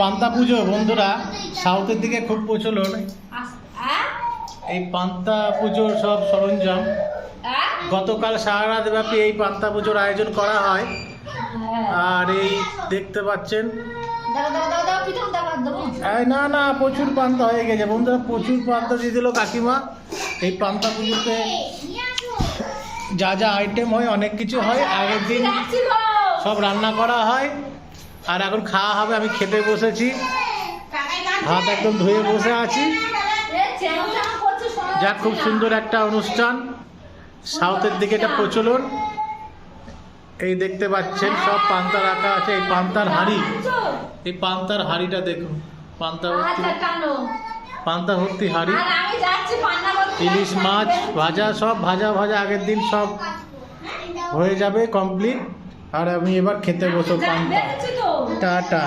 পান্তা পুজো, বন্ধুরা, সাউথের দিকে খুব প্রচলন। এই পান্তা পুজোর সব সরঞ্জাম। গতকাল সারা রাত ব্যাপী এই পান্তা পুজোর আয়োজন করা হয়। আর এই দেখতে পাচ্ছেন না না, প্রচুর পান্তা হয়ে গেছে। বন্ধুরা, প্রচুর পান্তা দিয়ে দিল কাকিমা। এই পান্তা পুজোতে যা যা আইটেম হয়, অনেক কিছু হয়। আগের দিন সব রান্না করা হয়। আর এখন খাওয়া হবে আমি খেতে বসেছি। হাত একদম ধুয়ে বসে আছি। যা খুব সুন্দর একটা অনুষ্ঠান। সাউথের দিকে এটা প্রচলন। এই দেখতে পাচ্ছেন সব পান্তা রাখা আছে। এই পান্তার হাঁড়ি। এই পান্তার হাঁড়িটা দেখুন। পান্তা ভর্তি আচ্ছা, পান্তা ভর্তি হাঁড়ি। ইলিশ মাছ ভাজা সব ভাজা ভাজা আগের দিন সব হয়ে যাবে কমপ্লিট। আর আমি এবার খেতে বসবো যা, পান্তা টা। টাটা